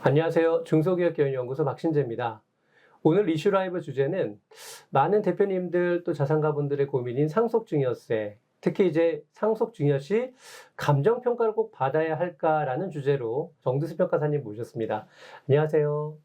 안녕하세요. 중소기업교육연구소 박신재입니다. 오늘 이슈 라이브 주제는 많은 대표님들 또 자산가분들의 고민인 상속증여세, 특히 이제 상속증여 시 감정평가를 꼭 받아야 할까라는 주제로 정두수 평가사님 모셨습니다. 안녕하세요.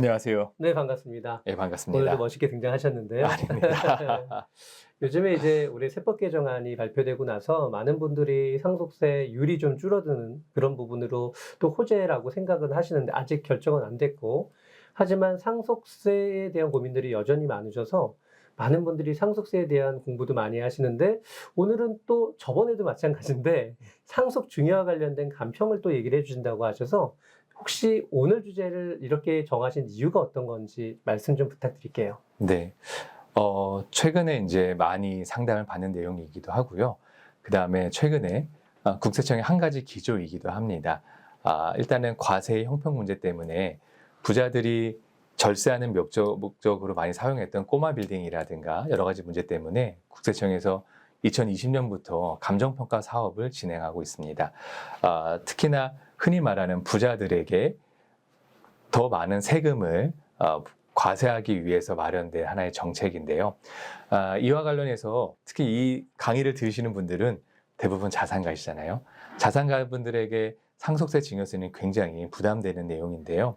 안녕하세요. 네, 반갑습니다. 예, 반갑습니다. 오늘도 멋있게 등장하셨는데요. 아닙니다. 요즘에 이제 올해 세법 개정안이 발표되고 나서 많은 분들이 상속세 율이 좀 줄어드는 그런 부분으로 또 호재라고 생각은 하시는데 아직 결정은 안 됐고 하지만 상속세에 대한 고민들이 여전히 많으셔서 많은 분들이 상속세에 대한 공부도 많이 하시는데 오늘은 또 저번에도 마찬가지인데 상속 중요와 관련된 간평을 또 얘기를 해주신다고 하셔서 혹시 오늘 주제를 이렇게 정하신 이유가 어떤 건지 말씀 좀 부탁드릴게요. 네. 어, 최근에 이제 많이 상담을 받는 내용이기도 하고요. 그 다음에 최근에 아, 국세청의 한 가지 기조이기도 합니다. 아, 일단은 과세의 형평 문제 때문에 부자들이 절세하는 목적, 목적으로 많이 사용했던 꼬마 빌딩이라든가 여러 가지 문제 때문에 국세청에서 2020년부터 감정평가 사업을 진행하고 있습니다. 아, 특히나 흔히 말하는 부자들에게 더 많은 세금을 어, 과세하기 위해서 마련된 하나의 정책인데요. 아, 이와 관련해서 특히 이 강의를 들으시는 분들은 대부분 자산가이시잖아요. 자산가분들에게 상속세 증여세는 굉장히 부담되는 내용인데요.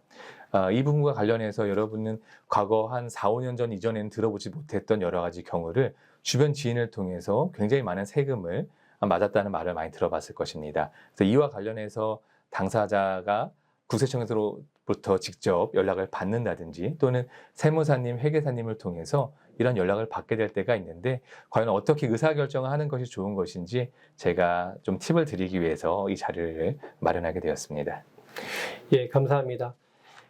아, 이 부분과 관련해서 여러분은 과거 한 4, 5년 전 이전에는 들어보지 못했던 여러 가지 경우를 주변 지인을 통해서 굉장히 많은 세금을 맞았다는 말을 많이 들어봤을 것입니다. 그래서 이와 관련해서 당사자가 국세청에서부터 직접 연락을 받는다든지 또는 세무사님, 회계사님을 통해서 이런 연락을 받게 될 때가 있는데 과연 어떻게 의사결정을 하는 것이 좋은 것인지 제가 좀 팁을 드리기 위해서 이 자리를 마련하게 되었습니다. 예, 감사합니다.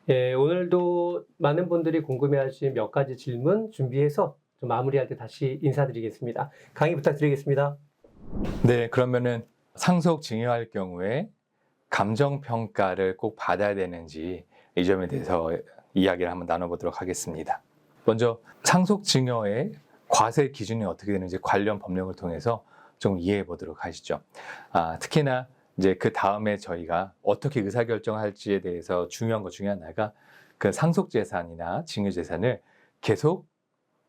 예, 오늘도 많은 분들이 궁금해하신 몇 가지 질문 준비해서 좀 마무리할 때 다시 인사드리겠습니다. 강의 부탁드리겠습니다. 네, 그러면은 상속 증여할 경우에 감정 평가를 꼭 받아야 되는지 이 점에 대해서 이야기를 한번 나눠보도록 하겠습니다. 먼저 상속 증여의 과세 기준이 어떻게 되는지 관련 법령을 통해서 좀 이해해 보도록 하시죠. 아, 특히나 이제 그 다음에 저희가 어떻게 의사결정할지에 대해서 중요한 것 중에 하나가 그 상속 재산이나 증여 재산을 계속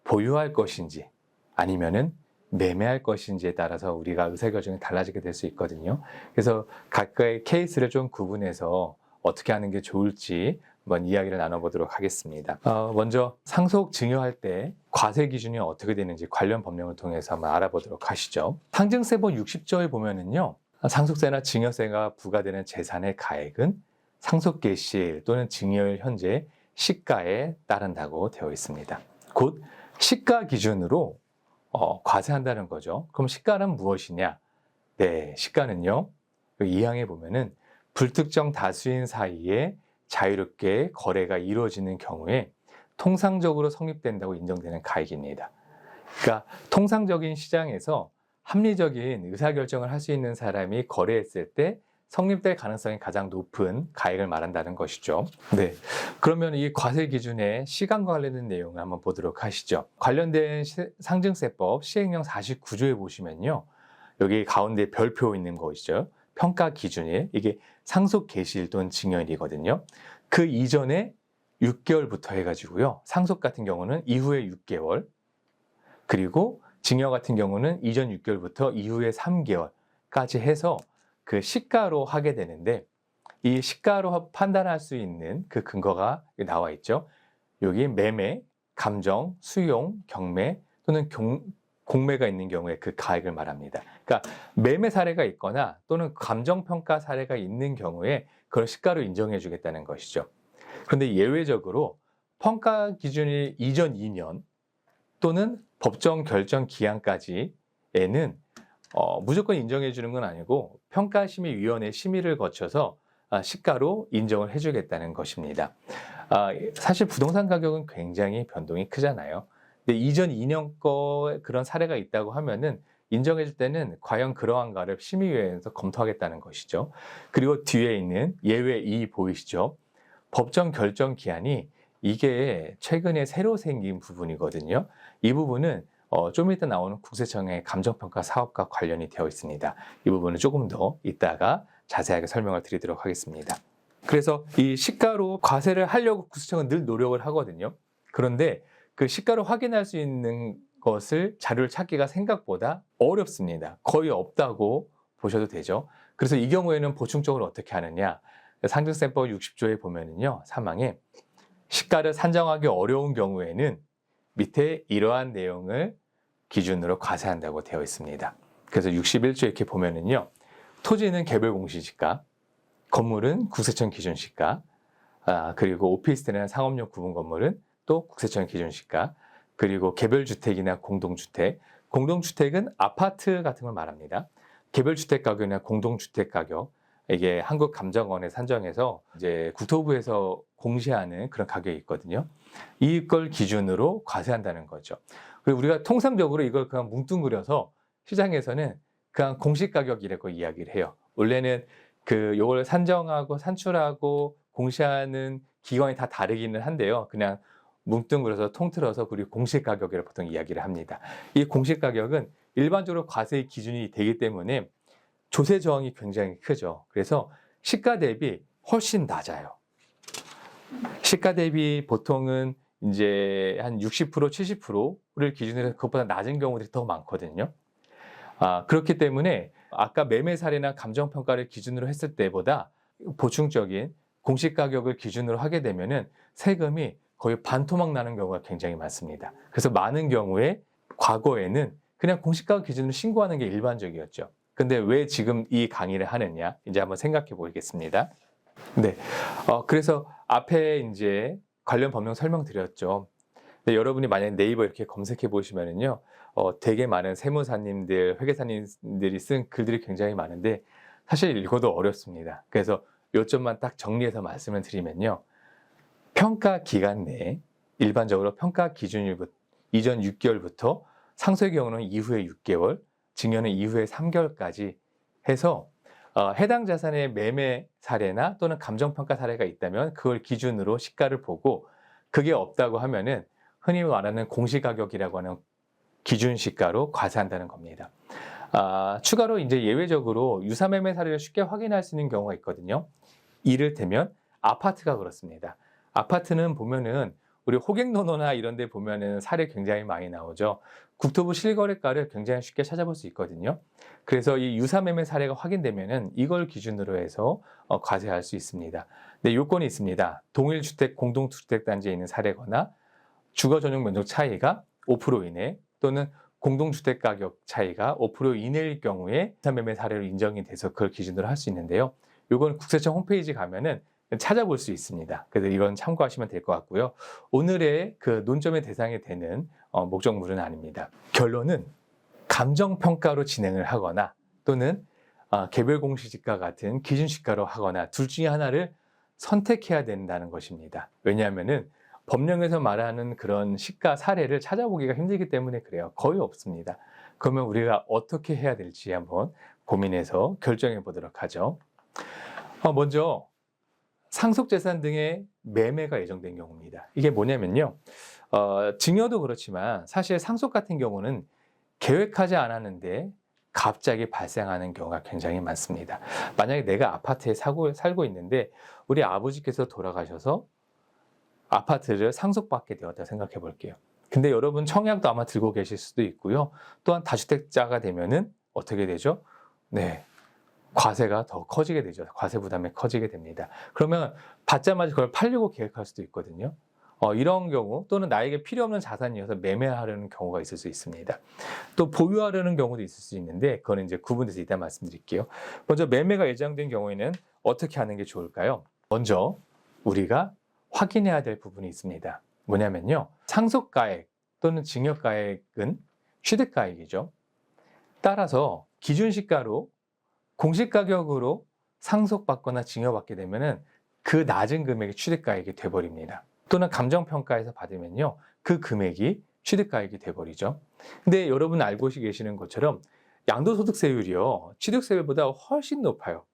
보유할 것인지 아니면은 매매할 것인지에 따라서 우리가 의사결정이 달라지게 될 수 있거든요. 그래서 각각의 케이스를 좀 구분해서 어떻게 하는 게 좋을지 한번 이야기를 나눠보도록 하겠습니다. 어, 먼저 상속 증여할 때 과세 기준이 어떻게 되는지 관련 법령을 통해서 한번 알아보도록 하시죠. 상증세법 60조에 보면은요, 상속세나 증여세가 부과되는 재산의 가액은 상속 개시일 또는 증여일 현재 시가에 따른다고 되어 있습니다. 곧 시가 기준으로 어, 과세한다는 거죠. 그럼 시가는 무엇이냐? 네, 시가는요. 이 항에 보면은 불특정 다수인 사이에 자유롭게 거래가 이루어지는 경우에 통상적으로 성립된다고 인정되는 가액입니다. 그러니까 통상적인 시장에서 합리적인 의사결정을 할 수 있는 사람이 거래했을 때 성립될 가능성이 가장 높은 가액을 말한다는 것이죠. 네. 그러면 이 과세 기준의 시간과 관련된 내용을 한번 보도록 하시죠. 관련된 시- 상증세법 시행령 49조에 보시면요. 여기 가운데 별표 있는 것이죠. 평가 기준이 이게 상속 개시일 또는 증여일이거든요. 그 이전에 6개월부터 해가지고요. 상속 같은 경우는 이후에 6개월, 그리고 증여 같은 경우는 이전 6개월부터 이후에 3개월까지 해서 그 시가로 하게 되는데 이 시가로 판단할 수 있는 그 근거가 나와 있죠. 여기 매매, 감정, 수용, 경매 또는 경- 공매가 있는 경우에 그 가액을 말합니다. 그러니까 매매 사례가 있거나 또는 감정 평가 사례가 있는 경우에 그걸 시가로 인정해 주겠다는 것이죠. 그런데 예외적으로 평가 기준이 이전 2년 또는 법정 결정 기한까지에는 어, 무조건 인정해 주는 건 아니고 평가심의위원회 심의를 거쳐서 아, 시가로 인정을 해주겠다는 것입니다. 아, 사실 부동산 가격은 굉장히 변동이 크잖아요. 근데 이전 2년 거 그런 사례가 있다고 하면은 인정해 줄 때는 과연 그러한가를 심의위원회에서 검토하겠다는 것이죠. 그리고 뒤에 있는 예외 2 보이시죠? 법정 결정 기한이 이게 최근에 새로 생긴 부분이거든요. 이 부분은 어, 좀 이따 나오는 국세청의 감정평가 사업과 관련이 되어 있습니다. 이 부분은 조금 더 이따가 자세하게 설명을 드리도록 하겠습니다. 그래서 이 시가로 과세를 하려고 구세청은 늘 노력을 하거든요. 그런데 그 시가로 확인할 수 있는 것을 자료를 찾기가 생각보다 어렵습니다. 거의 없다고 보셔도 되죠. 그래서 이 경우에는 보충적으로 어떻게 하느냐. 상증세법 60조에 보면은요, 사망에 시가를 산정하기 어려운 경우에는 밑에 이러한 내용을 기준으로 과세한다고 되어 있습니다. 그래서 61조 이렇게 보면은요, 토지는 개별 공시지가, 건물은 국세청 기준 시가, 아, 그리고 오피스텔이나 상업용 구분 건물은 또 국세청 기준 시가, 그리고 개별 주택이나 공동주택, 공동주택은 아파트 같은 걸 말합니다. 개별 주택 가격이나 공동주택 가격, 이게 한국감정원에 산정해서 이제 국토부에서 공시하는 그런 가격이 있거든요. 이걸 기준으로 과세한다는 거죠. 그리고 우리가 통상적으로 이걸 그냥 뭉뚱그려서 시장에서는 그냥 공시 가격이라고 이야기를 해요. 원래는 그 요걸 산정하고 산출하고 공시하는 기관이 다 다르기는 한데요. 그냥 뭉뚱그려서 통틀어서 그리고 공시 가격이라고 보통 이야기를 합니다. 이 공시 가격은 일반적으로 과세의 기준이 되기 때문에 조세 저항이 굉장히 크죠. 그래서 시가 대비 훨씬 낮아요. 시가 대비 보통은 이제 한 60% 70% 를 기준으로 그것보다 낮은 경우들이 더 많거든요. 아, 그렇기 때문에 아까 매매 사례나 감정 평가를 기준으로 했을 때보다 보충적인 공시 가격을 기준으로 하게 되면은 세금이 거의 반토막 나는 경우가 굉장히 많습니다. 그래서 많은 경우에 과거에는 그냥 공시 가격 기준으로 신고하는 게 일반적이었죠. 근데 왜 지금 이 강의를 하느냐? 이제 한번 생각해 보겠습니다. 네. 어, 그래서 앞에 이제 관련 법령 설명드렸죠. 근데 여러분이 만약에 네이버 이렇게 검색해 보시면은요, 어, 되게 많은 세무사님들, 회계사님들이 쓴 글들이 굉장히 많은데, 사실 읽어도 어렵습니다. 그래서 요점만 딱 정리해서 말씀을 드리면요. 평가 기간 내에 일반적으로 평가 기준일부터 이전 6개월부터 상소의 경우는 이후에 6개월, 증여는 이후에 3개월까지 해서 어, 해당 자산의 매매 사례나 또는 감정평가 사례가 있다면 그걸 기준으로 시가를 보고 그게 없다고 하면은 흔히 말하는 공시가격이라고 하는 기준 시가로 과세한다는 겁니다. 아, 추가로 이제 예외적으로 유사매매 사례를 쉽게 확인할 수 있는 경우가 있거든요. 이를테면 아파트가 그렇습니다. 아파트는 보면은 우리 호갱노노나 이런 데 보면은 사례 굉장히 많이 나오죠. 국토부 실거래가를 굉장히 쉽게 찾아볼 수 있거든요. 그래서 이 유사매매 사례가 확인되면은 이걸 기준으로 해서 어, 과세할 수 있습니다. 네, 요건이 있습니다. 동일주택 공동주택 단지에 있는 사례거나 주거 전용 면적 차이가 5% 이내 또는 공동주택 가격 차이가 5% 이내일 경우에 유사매매 사례로 인정이 돼서 그걸 기준으로 할 수 있는데요. 요건 국세청 홈페이지 가면은 찾아볼 수 있습니다. 그래서 이건 참고하시면 될 것 같고요. 오늘의 그 논점의 대상이 되는 어, 목적물은 아닙니다. 결론은 감정 평가로 진행을 하거나 또는 어, 개별 공시지가 같은 기준 시가로 하거나 둘 중에 하나를 선택해야 된다는 것입니다. 왜냐하면은 법령에서 말하는 그런 시가 사례를 찾아보기가 힘들기 때문에 그래요. 거의 없습니다. 그러면 우리가 어떻게 해야 될지 한번 고민해서 결정해 보도록 하죠. 어, 먼저 상속재산 등의 매매가 예정된 경우입니다. 이게 뭐냐면요. 어, 증여도 그렇지만 사실 상속 같은 경우는 계획하지 않았는데 갑자기 발생하는 경우가 굉장히 많습니다. 만약에 내가 아파트에 사고, 살고 있는데 우리 아버지께서 돌아가셔서 아파트를 상속받게 되었다 생각해 볼게요. 근데 여러분 청약도 아마 들고 계실 수도 있고요. 또한 다주택자가 되면은 어떻게 되죠? 네. 과세가 더 커지게 되죠. 과세 부담이 커지게 됩니다. 그러면 받자마자 그걸 팔려고 계획할 수도 있거든요. 어, 이런 경우 또는 나에게 필요 없는 자산이어서 매매하려는 경우가 있을 수 있습니다. 또 보유하려는 경우도 있을 수 있는데 그거는 이제 구분돼서 이따 말씀드릴게요. 먼저 매매가 예정된 경우에는 어떻게 하는 게 좋을까요? 먼저 우리가 확인해야 될 부분이 있습니다. 뭐냐면요. 상속가액 또는 증여가액은 취득가액이죠. 따라서 기준시가로 공시가격으로 상속받거나 증여받게 되면은 그 낮은 금액이 취득가액이 돼버립니다. 또는 감정평가에서 받으면요. 그 금액이 취득가액이 돼버리죠. 근데 여러분 알고 계시는 것처럼 양도소득세율이요. 취득세율보다 훨씬 높아요.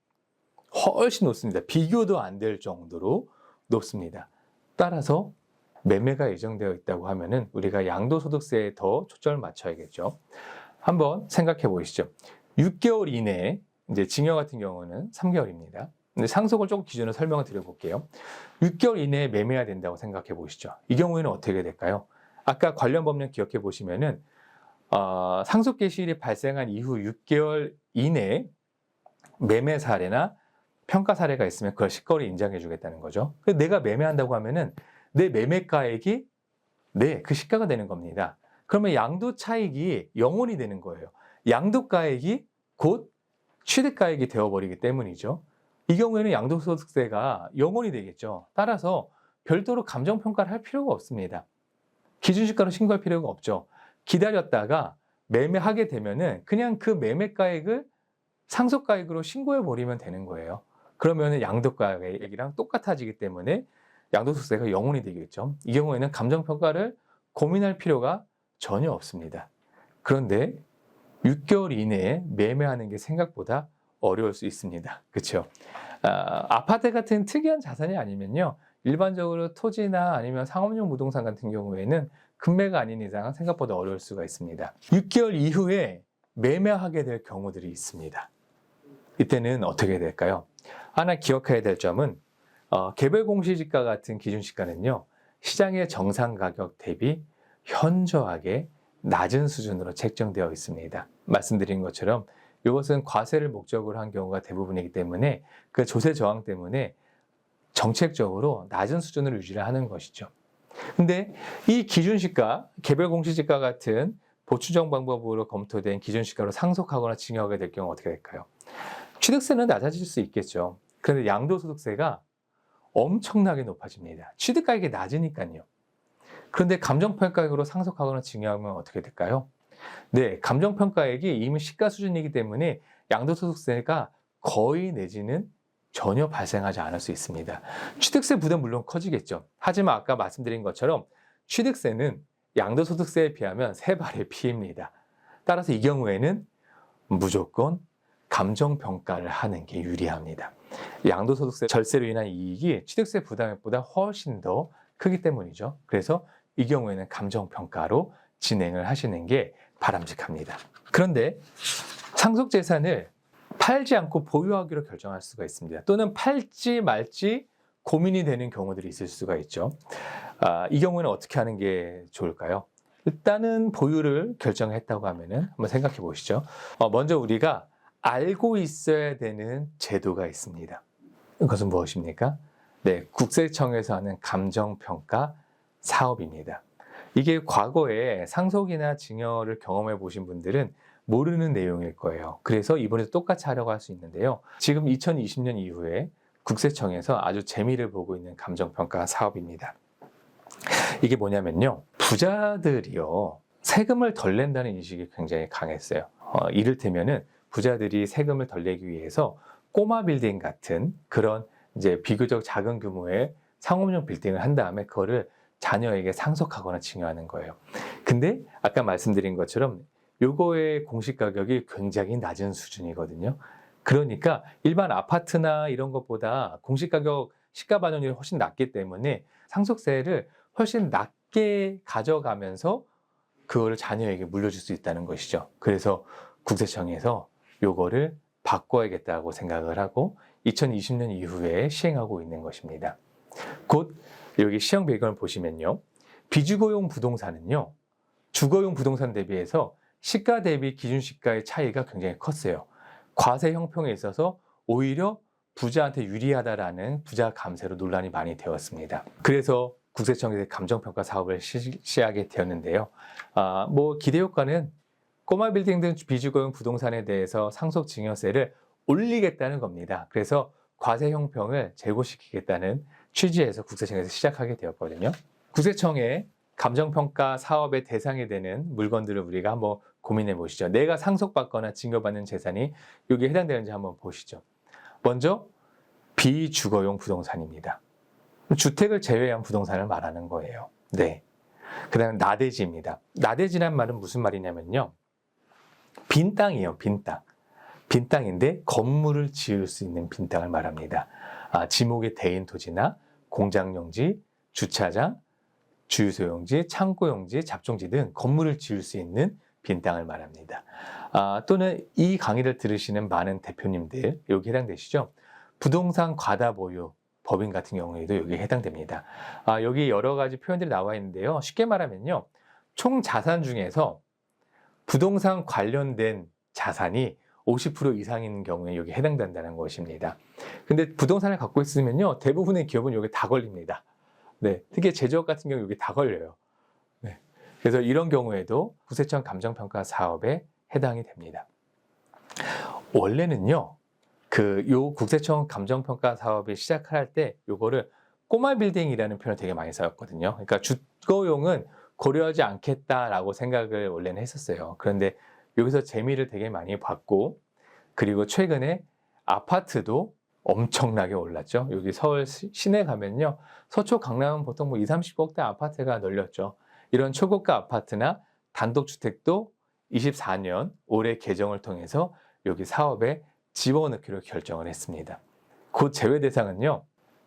훨씬 높습니다. 비교도 안 될 정도로 높습니다. 따라서 매매가 예정되어 있다고 하면은 우리가 양도소득세에 더 초점을 맞춰야겠죠. 한번 생각해 보시죠. 6개월 이내에 이제 징역 같은 경우는 3개월입니다. 근데 상속을 조금 기준으로 설명을 드려볼게요. 6개월 이내에 매매해야 된다고 생각해 보시죠. 이 경우에는 어떻게 될까요? 아까 관련 법령 기억해 보시면은 어, 상속 개시일이 발생한 이후 6개월 이내에 매매 사례나 평가 사례가 있으면 그걸 시거리 인정해 주겠다는 거죠. 내가 매매한다고 하면은 내 매매가액이 네, 그 시가가 되는 겁니다. 그러면 양도 차익이 영원이 되는 거예요. 양도가액이 곧 취득가액이 되어버리기 때문이죠. 이 경우에는 양도소득세가 영원이 되겠죠. 따라서 별도로 감정평가를 할 필요가 없습니다. 기준시가로 신고할 필요가 없죠. 기다렸다가 매매하게 되면은 그냥 그 매매가액을 상속가액으로 신고해 버리면 되는 거예요. 그러면은 양도가액이랑 똑같아지기 때문에 양도소득세가 영원이 되겠죠. 이 경우에는 감정평가를 고민할 필요가 전혀 없습니다. 그런데 6개월 이내에 매매하는 게 생각보다 어려울 수 있습니다. 그렇죠? 아, 아파트 같은 특이한 자산이 아니면요. 일반적으로 토지나 아니면 상업용 부동산 같은 경우에는 금매가 아닌 이상 생각보다 어려울 수가 있습니다. 6개월 이후에 매매하게 될 경우들이 있습니다. 이때는 어떻게 될까요? 하나 기억해야 될 점은 어, 개별 공시지가 같은 기준시가는요. 시장의 정상 가격 대비 현저하게 낮은 수준으로 책정되어 있습니다. 말씀드린 것처럼 이것은 과세를 목적으로 한 경우가 대부분이기 때문에 그 조세 저항 때문에 정책적으로 낮은 수준을 유지를 하는 것이죠. 근데 이 기준시가, 개별 공시지가 같은 보추정 방법으로 검토된 기준시가로 상속하거나 징역하게 될 경우 어떻게 될까요? 취득세는 낮아질 수 있겠죠. 그런데 양도소득세가 엄청나게 높아집니다. 취득가액이 낮으니까요. 그런데 감정평가액으로 상속하거나 징역하면 어떻게 될까요? 네, 감정평가액이 이미 시가 수준이기 때문에 양도소득세가 거의 내지는 전혀 발생하지 않을 수 있습니다. 취득세 부담 물론 커지겠죠. 하지만 아까 말씀드린 것처럼 취득세는 양도소득세에 비하면 세 발의 피입니다. 따라서 이 경우에는 무조건 감정 평가를 하는 게 유리합니다. 양도소득세 절세로 인한 이익이 취득세 부담액보다 훨씬 더 크기 때문이죠. 그래서 이 경우에는 감정 평가로 진행을 하시는 게 바람직합니다. 그런데 상속 재산을 팔지 않고 보유하기로 결정할 수가 있습니다. 또는 팔지 말지 고민이 되는 경우들이 있을 수가 있죠. 아, 이 경우에는 어떻게 하는 게 좋을까요? 일단은 보유를 결정했다고 하면은 한번 생각해 보시죠. 어, 먼저 우리가 알고 있어야 되는 제도가 있습니다. 그것은 무엇입니까? 네, 국세청에서 하는 감정평가 사업입니다. 이게 과거에 상속이나 증여를 경험해 보신 분들은 모르는 내용일 거예요. 그래서 이번에도 똑같이 하려고 할 수 있는데요. 지금 2020년 이후에 국세청에서 아주 재미를 보고 있는 감정평가 사업입니다. 이게 뭐냐면요. 부자들이요. 세금을 덜 낸다는 인식이 굉장히 강했어요. 어, 이를테면은 부자들이 세금을 덜 내기 위해서 꼬마 빌딩 같은 그런 이제 비교적 작은 규모의 상업용 빌딩을 한 다음에 그거를 자녀에게 상속하거나 증여하는 거예요. 근데 아까 말씀드린 것처럼 요거의 공시 가격이 굉장히 낮은 수준이거든요. 그러니까 일반 아파트나 이런 것보다 공시 가격 시가 반영률이 훨씬 낮기 때문에 상속세를 훨씬 낮게 가져가면서 그거를 자녀에게 물려줄 수 있다는 것이죠. 그래서 국세청에서 요거를 바꿔야겠다고 생각을 하고 2020년 이후에 시행하고 있는 것입니다. 곧 여기 시행 배경을 보시면요. 비주거용 부동산은요. 주거용 부동산 대비해서 시가 대비 기준 시가의 차이가 굉장히 컸어요. 과세 형평에 있어서 오히려 부자한테 유리하다라는 부자 감세로 논란이 많이 되었습니다. 그래서 국세청에서 감정평가 사업을 실시하게 되었는데요. 아, 뭐 기대 효과는 꼬마 빌딩 등 비주거용 부동산에 대해서 상속 증여세를 올리겠다는 겁니다. 그래서 과세 형평을 제고시키겠다는 취지에서 국세청에서 시작하게 되었거든요. 국세청의 감정평가 사업의 대상이 되는 물건들을 우리가 한번 고민해 보시죠. 내가 상속받거나 증여받는 재산이 여기에 해당되는지 한번 보시죠. 먼저 비주거용 부동산입니다. 주택을 제외한 부동산을 말하는 거예요. 네. 그 다음에 나대지입니다. 나대지란 말은 무슨 말이냐면요. 빈 땅이에요, 빈 땅. 빈 땅인데 건물을 지을 수 있는 빈 땅을 말합니다. 아, 지목의 대인 토지나 공장용지, 주차장, 주유소용지, 창고용지, 잡종지 등 건물을 지을 수 있는 빈 땅을 말합니다. 아, 또는 이 강의를 들으시는 많은 대표님들 여기 해당되시죠? 부동산 과다 보유 법인 같은 경우에도 여기에 해당됩니다. 아, 여기 여러 가지 표현들이 나와 있는데요. 쉽게 말하면요. 총 자산 중에서 부동산 관련된 자산이 50% 이상인 경우에 여기 해당된다는 것입니다. 근데 부동산을 갖고 있으면요. 대부분의 기업은 여기 다 걸립니다. 네. 특히 제조업 같은 경우 여기 다 걸려요. 네. 그래서 이런 경우에도 구세청 감정평가 사업에 해당이 됩니다. 원래는요. 그 요 국세청 감정평가 사업이 시작을 할때 요거를 꼬마 빌딩이라는 표현을 되게 많이 썼거든요. 그러니까 주거용은 고려하지 않겠다라고 생각을 원래는 했었어요. 그런데 여기서 재미를 되게 많이 봤고 그리고 최근에 아파트도 엄청나게 올랐죠. 여기 서울 시- 시내 가면요. 서초 강남은 보통 뭐 2, 30억대 아파트가 널렸죠. 이런 초고가 아파트나 단독주택도 24년 올해 개정을 통해서 여기 사업에 집어넣기로 결정을 했습니다. 곧 제외 대상은요.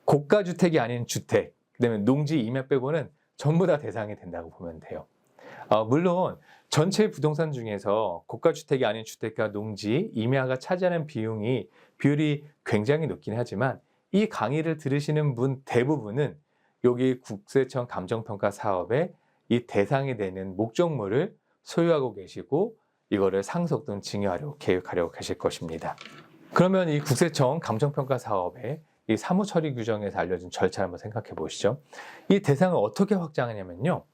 고가 주택이 아닌 주택, 그 다음에 농지 임야 빼고는 전부 다 대상이 된다고 보면 돼요. 어, 물론 전체 부동산 중에서 고가 주택이 아닌 주택과 농지, 임야가 차지하는 비용이 비율이 굉장히 높긴 하지만 이 강의를 들으시는 분 대부분은 여기 국세청 감정평가 사업에 이 대상이 되는 목적물을 소유하고 계시고 이거를 상속 또는 증여하려고 계획하려고 계실 것입니다. 그러면 이 국세청 감정평가 사업에 이 사무 처리 규정에서 알려진 절차를 한번 생각해 보시죠. 이 대상을 어떻게 확장하냐면요.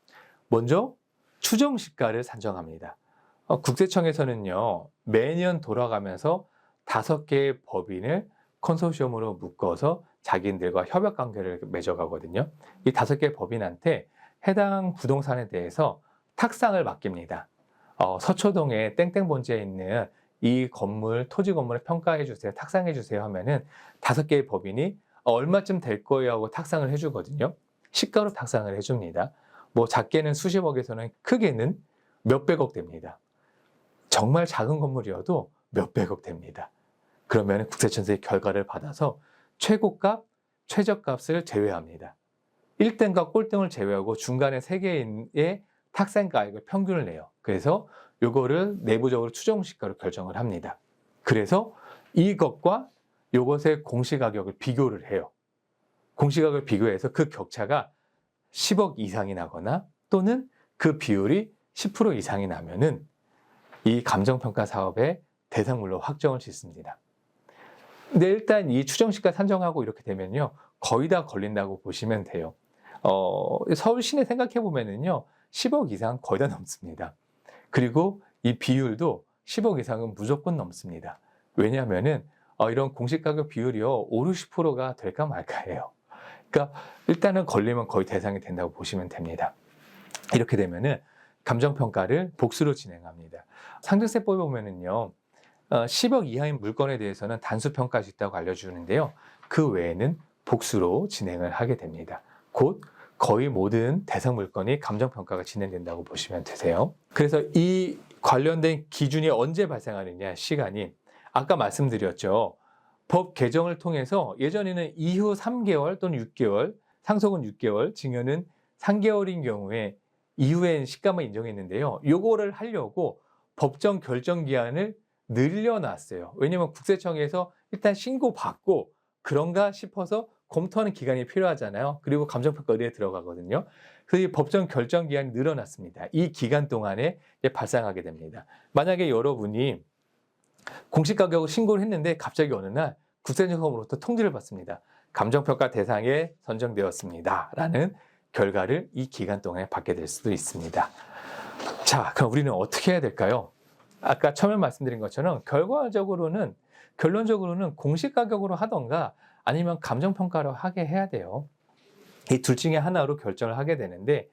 먼저 추정 시가를 산정합니다. 어, 국세청에서는요 매년 돌아가면서 다섯 개의 법인을 컨소시엄으로 묶어서 자기들과 협약 관계를 맺어가거든요. 이 다섯 개의 법인한테 해당 부동산에 대해서 탁상을 맡깁니다. 어, 서초동에 땡땡 본지에 있는 이 건물, 토지 건물을 평가해 주세요, 탁상해 주세요 하면은 다섯 개의 법인이 어, 얼마쯤 될 거예요 하고 탁상을 해 주거든요. 시가로 탁상을 해 줍니다. 뭐 작게는 수십억에서는 크게는 몇백억 됩니다. 정말 작은 건물이어도 몇백억 됩니다. 그러면 국세청에서의 결과를 받아서 최고값, 최저값을 제외합니다. 1등과 꼴등을 제외하고 중간에 세 개의 탁상가액을 평균을 내요. 그래서 요거를 내부적으로 추정시가로 결정을 합니다. 그래서 이것과 요것의 공시가격을 비교를 해요. 공시가격을 비교해서 그 격차가 10억 이상이 나거나 또는 그 비율이 10% 이상이 나면은 이 감정평가 사업의 대상물로 확정을 짓습니다. 근데 일단 이 추정시가 산정하고 이렇게 되면요. 거의 다 걸린다고 보시면 돼요. 어, 서울 시내 생각해 보면은요. 10억 이상 거의 다 넘습니다. 그리고 이 비율도 10억 이상은 무조건 넘습니다. 왜냐하면은 어, 이런 공시가격 비율이요. 5, 60%가 될까 말까예요. 그러니까 일단은 걸리면 거의 대상이 된다고 보시면 됩니다. 이렇게 되면은 감정평가를 복수로 진행합니다. 상증세법에 보면은요, 어, 10억 이하인 물건에 대해서는 단수평가할 수 있다고 알려주는데요. 그 외에는 복수로 진행을 하게 됩니다. 곧 거의 모든 대상 물건이 감정 평가가 진행된다고 보시면 되세요. 그래서 이 관련된 기준이 언제 발생하느냐, 시간이 아까 말씀드렸죠. 법 개정을 통해서 예전에는 이후 3개월 또는 6개월, 상속은 6개월, 증여는 3개월인 경우에 이후엔 시가만 인정했는데요. 요거를 하려고 법정 결정 기한을 늘려놨어요. 왜냐면 국세청에서 일단 신고 받고 그런가 싶어서 검토하는 기간이 필요하잖아요. 그리고 감정평가 의뢰에 들어가거든요. 그래서 이 법정 결정 기한이 늘어났습니다. 이 기간 동안에 발생하게 됩니다. 만약에 여러분이 공시 가격을 신고를 했는데 갑자기 어느 날 국세청으로부터 통지를 받습니다. 감정평가 대상에 선정되었습니다. 라는 결과를 이 기간 동안에 받게 될 수도 있습니다. 자, 그럼 우리는 어떻게 해야 될까요? 아까 처음에 말씀드린 것처럼 결과적으로는 결론적으로는 공시 가격으로 하던가 아니면 감정 평가로 하게 해야 돼요. 이 둘 중에 하나로 결정을 하게 되는데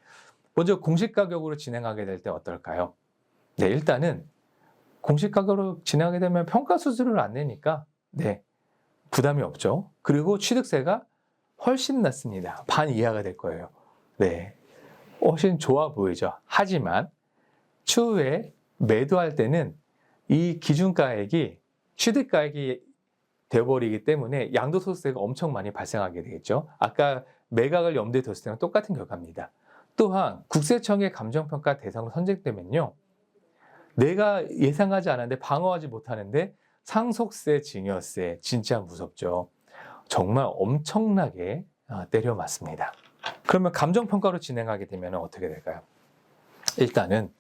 먼저 공시가격으로 진행하게 될 때 어떨까요? 네, 일단은 공시가격으로 진행하게 되면 평가 수수료를 안 내니까 네, 부담이 없죠. 그리고 취득세가 훨씬 낮습니다. 반 이하가 될 거예요. 네, 훨씬 좋아 보이죠. 하지만 추후에 매도할 때는 이 기준가액이 취득가액이 되어버리기 때문에 양도소득세가 엄청 많이 발생하게 되겠죠. 아까 매각을 염두에 뒀을 때랑 똑같은 결과입니다. 또한 국세청의 감정평가 대상으로 선정되면요. 내가 예상하지 않았는데 방어하지 못하는데 상속세, 증여세 진짜 무섭죠. 정말 엄청나게 아, 때려 맞습니다. 그러면 감정평가로 진행하게 되면 어떻게 될까요? 일단은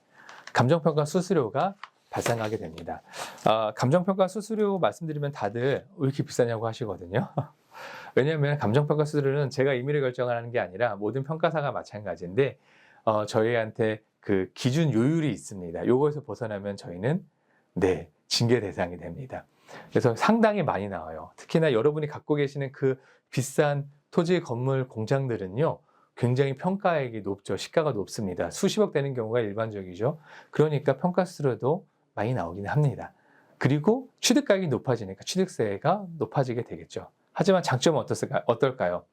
감정평가 수수료가 발생하게 됩니다. 아, 감정평가 수수료 말씀드리면 다들 왜 이렇게 비싸냐고 하시거든요. 왜냐하면 감정평가 수수료는 제가 임의를 결정하는 게 아니라 모든 평가사가 마찬가지인데 어, 저희한테 그 기준 요율이 있습니다. 요거에서 벗어나면 저희는 네 징계 대상이 됩니다. 그래서 상당히 많이 나와요. 특히나 여러분이 갖고 계시는 그 비싼 토지, 건물, 공장들은요. 굉장히 평가액이 높죠. 시가가 높습니다. 수십억 되는 경우가 일반적이죠. 그러니까 평가 수수료도 많이 나오긴 합니다. 그리고 취득가격이 높아지니까 취득세가 높아지게 되겠죠. 하지만 장점은 어떨까요?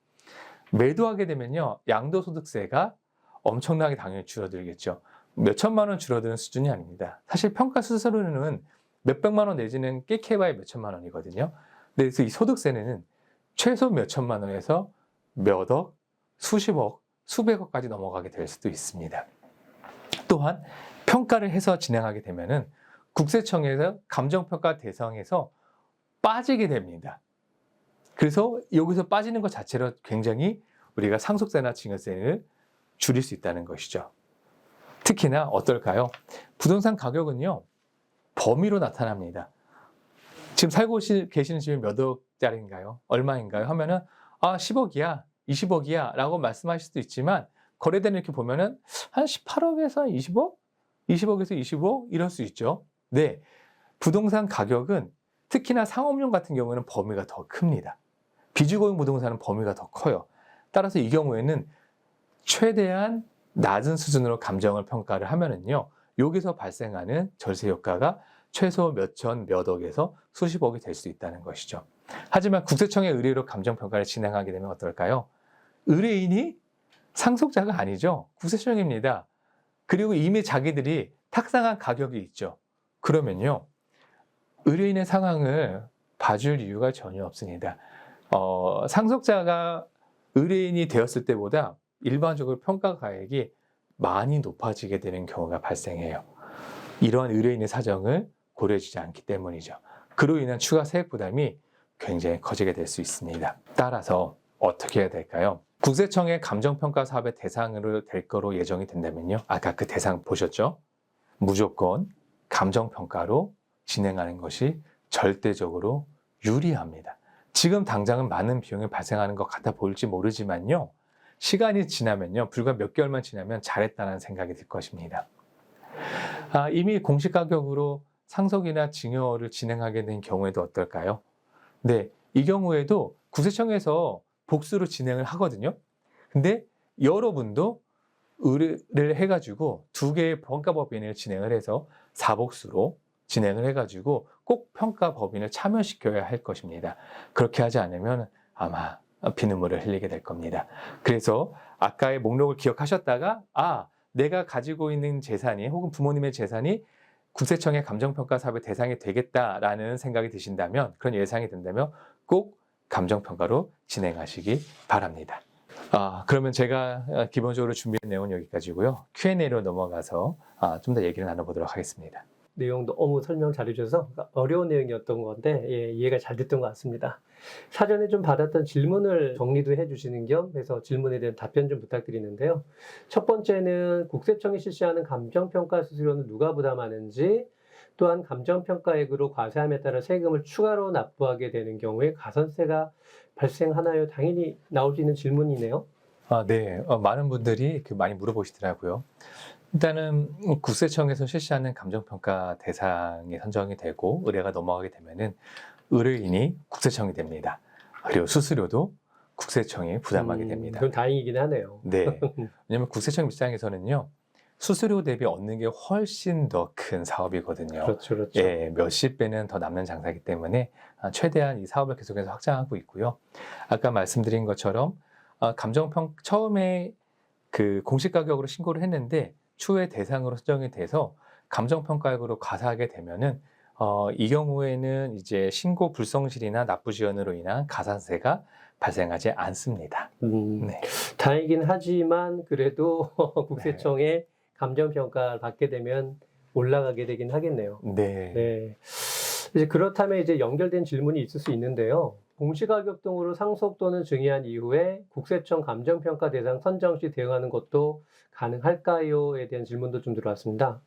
매도하게 되면요. 양도소득세가 엄청나게 당연히 줄어들겠죠. 몇 천만 원 줄어드는 수준이 아닙니다. 사실 평가 수수료는 몇 백만 원 내지는 꽤 해봐야 몇 천만 원이거든요. 그래서 이 소득세는 최소 몇 천만 원에서 몇 억, 수십억, 수백억까지 넘어가게 될 수도 있습니다. 또한 평가를 해서 진행하게 되면은 국세청에서 감정평가 대상에서 빠지게 됩니다. 그래서 여기서 빠지는 것 자체로 굉장히 우리가 상속세나 증여세를 줄일 수 있다는 것이죠. 특히나 어떨까요? 부동산 가격은요, 범위로 나타납니다. 지금 살고 시- 계시는 집이 몇 억짜리인가요? 얼마인가요? 하면은, 아, 10억이야, 20억이야 라고 말씀하실 수도 있지만, 거래대는 이렇게 보면은 한 18억에서 20억? 20억에서 25억? 이럴 수 있죠. 네. 부동산 가격은 특히나 상업용 같은 경우에는 범위가 더 큽니다. 비주거용 부동산은 범위가 더 커요. 따라서 이 경우에는 최대한 낮은 수준으로 감정을 평가를 하면은요, 여기서 발생하는 절세 효과가 최소 몇천, 몇 억에서 수십억이 될 수 있다는 것이죠. 하지만 국세청의 의뢰로 감정평가를 진행하게 되면 어떨까요? 의뢰인이 상속자가 아니죠. 국세청입니다. 그리고 이미 자기들이 탁상한 가격이 있죠. 그러면요, 의뢰인의 상황을 봐줄 이유가 전혀 없습니다. 어, 상속자가 의뢰인이 되었을 때보다 일반적으로 평가 가액이 많이 높아지게 되는 경우가 발생해요. 이러한 의뢰인의 사정을 고려해주지 않기 때문이죠. 그로 인한 추가 세액 부담이 굉장히 커지게 될 수 있습니다. 따라서 어떻게 해야 될까요? 국세청의 감정평가 사업의 대상으로 될 거로 예정이 된다면요. 아까 그 대상 보셨죠? 무조건 감정평가로 진행하는 것이 절대적으로 유리합니다. 지금 당장은 많은 비용이 발생하는 것 같아 보일지 모르지만요. 시간이 지나면요. 불과 몇 개월만 지나면 잘했다는 생각이 들 것입니다. 아, 이미 공시 가격으로 상속이나 증여를 진행하게 된 경우에도 어떨까요? 네, 이 경우에도 구세청에서 복수로 진행을 하거든요. 근데 여러분도 의뢰를 해가지고 두 개의 평가법인을 진행을 해서 사복수로 진행을 해가지고 꼭 평가 법인을 참여시켜야 할 것입니다. 그렇게 하지 않으면 아마 비눗물을 흘리게 될 겁니다. 그래서 아까의 목록을 기억하셨다가 아 내가 가지고 있는 재산이 혹은 부모님의 재산이 국세청의 감정평가 사업의 대상이 되겠다라는 생각이 드신다면 그런 예상이 든다면 꼭 감정평가로 진행하시기 바랍니다. 아, 그러면 제가 아, 기본적으로 준비한 내용은 여기까지고요. Q&A로 넘어가서 아, 좀 더 얘기를 나눠보도록 하겠습니다. 내용 너무 설명 잘해주셔서 어려운 내용이었던 건데 예, 이해가 잘 됐던 것 같습니다. 사전에 좀 받았던 질문을 정리도 해주시는 겸 해서 질문에 대한 답변 좀 부탁드리는데요. 첫 번째는 국세청이 실시하는 감정평가 수수료는 누가 부담하는지 또한 감정평가액으로 과세함에 따라 세금을 추가로 납부하게 되는 경우에 가산세가 발생하나요? 당연히 나올 수 있는 질문이네요. 아, 네. 어, 많은 분들이 그 많이 물어보시더라고요. 일단은 국세청에서 실시하는 감정평가 대상이 선정이 되고 의뢰가 넘어가게 되면은 의뢰인이 국세청이 됩니다. 그리고 수수료도 국세청이 부담하게 음, 됩니다. 그건 다행이긴 하네요. 네. 왜냐하면 국세청 입장에서는요, 수수료 대비 얻는 게 훨씬 더 큰 사업이거든요. 그렇죠, 그렇죠. 예, 몇십 배는 더 남는 장사이기 때문에 아, 최대한 이 사업을 계속해서 확장하고 있고요. 아까 말씀드린 것처럼 아, 감정평 처음에 그 공시 가격으로 신고를 했는데 추후에 대상으로 선정이 돼서 감정평가액으로 과세하게 되면은 어, 이 경우에는 이제 신고 불성실이나 납부 지연으로 인한 가산세가 발생하지 않습니다. 음, 네. 다행이긴 하지만 그래도 국세청의 감정 평가를 받게 되면 올라가게 되긴 하겠네요. 네. 네. 이제 그렇다면 이제 연결된 질문이 있을 수 있는데요. 공시가격 등으로 상속 또는 증여한 이후에 국세청 감정평가 대상 선정 시 대응하는 것도 가능할까요?에 대한 질문도 좀 들어왔습니다.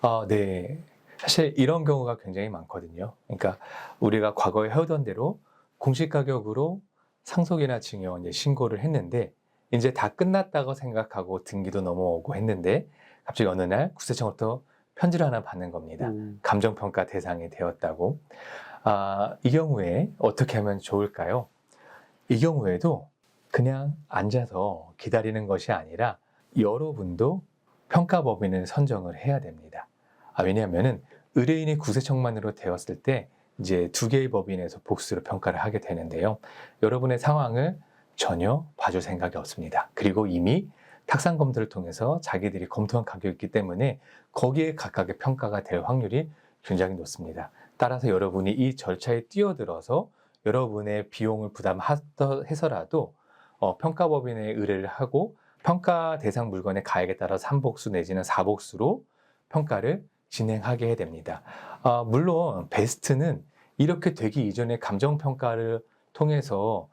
아, 네. 사실 이런 경우가 굉장히 많거든요. 그러니까 우리가 과거에 해오던 대로 공시 가격으로 상속이나 증여 신고를 했는데 이제 다 끝났다고 생각하고 등기도 넘어오고 했는데 갑자기 어느 날 국세청부터 편지를 하나 받는 겁니다. 음, 감정평가 대상이 되었다고. 아, 이 경우에 어떻게 하면 좋을까요? 이 경우에도 그냥 앉아서 기다리는 것이 아니라 여러분도 평가법인을 선정을 해야 됩니다. 아, 왜냐하면은 의뢰인이 구세청만으로 되었을 때 이제 두 개의 법인에서 복수로 평가를 하게 되는데요. 여러분의 상황을 전혀 봐줄 생각이 없습니다. 그리고 이미 탁상 검토를 통해서 자기들이 검토한 가격이 있기 때문에 거기에 각각의 평가가 될 확률이 굉장히 높습니다. 따라서 여러분이 이 절차에 뛰어들어서 여러분의 비용을 부담해서라도 어, 평가법인에 의뢰를 하고 평가 대상 물건의 가액에 따라 3복수 내지는 4복수로 평가를 진행하게 해야 됩니다. 아, 물론 베스트는 이렇게 되기 이전에 감정평가를 통해서 어,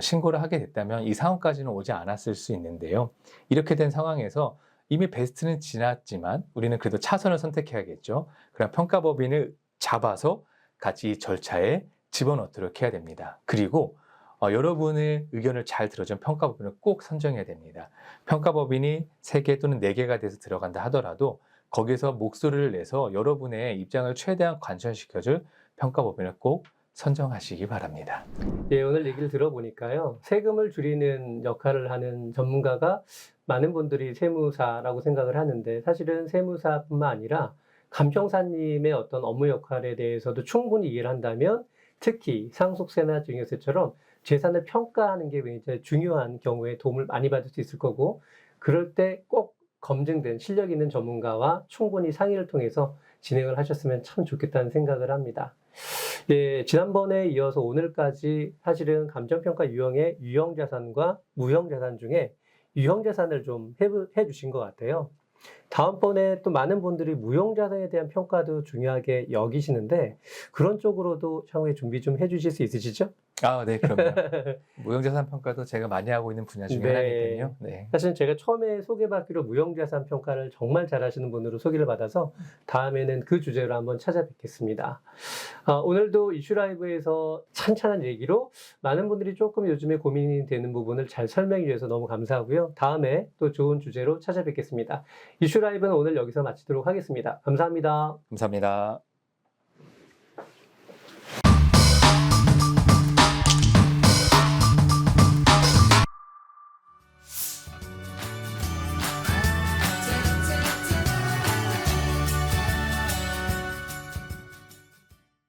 신고를 하게 됐다면 이 상황까지는 오지 않았을 수 있는데요. 이렇게 된 상황에서 이미 베스트는 지났지만 우리는 그래도 차선을 선택해야겠죠. 그럼 평가법인을 잡아서 같이 이 절차에 집어넣도록 해야 됩니다. 그리고 어, 여러분의 의견을 잘 들어준 평가법인을 꼭 선정해야 됩니다. 평가법인이 3개 또는 4개가 돼서 들어간다 하더라도 거기서 목소리를 내서 여러분의 입장을 최대한 관철시켜줄 평가법인을 꼭 선정하시기 바랍니다. 예, 오늘 얘기를 들어보니까요. 세금을 줄이는 역할을 하는 전문가가 많은 분들이 세무사라고 생각을 하는데 사실은 세무사뿐만 아니라 감평사님의 어떤 업무 역할에 대해서도 충분히 이해를 한다면 특히 상속세나 증여세처럼 재산을 평가하는 게 굉장히 중요한 경우에 도움을 많이 받을 수 있을 거고 그럴 때 꼭 검증된 실력 있는 전문가와 충분히 상의를 통해서 진행을 하셨으면 참 좋겠다는 생각을 합니다. 예, 지난번에 이어서 오늘까지 사실은 감정평가 유형의 유형자산과 무형자산 중에 유형자산을 좀 해, 해주신 것 같아요. 다음번에 또 많은 분들이 무형자산에 대한 평가도 중요하게 여기시는데 그런 쪽으로도 향후에 준비 좀 해주실 수 있으시죠? 아, 네, 그럼요. 무형자산 평가도 제가 많이 하고 있는 분야 중에 네. 하나니까요. 네. 사실 제가 처음에 소개받기로 무형자산 평가를 정말 잘하시는 분으로 소개를 받아서 다음에는 그 주제로 한번 찾아뵙겠습니다. 아, 오늘도 이슈라이브에서 찬찬한 얘기로 많은 분들이 조금 요즘에 고민이 되는 부분을 잘 설명해 주셔서 너무 감사하고요. 다음에 또 좋은 주제로 찾아뵙겠습니다. 이슈라이브는 오늘 여기서 마치도록 하겠습니다. 감사합니다. 감사합니다.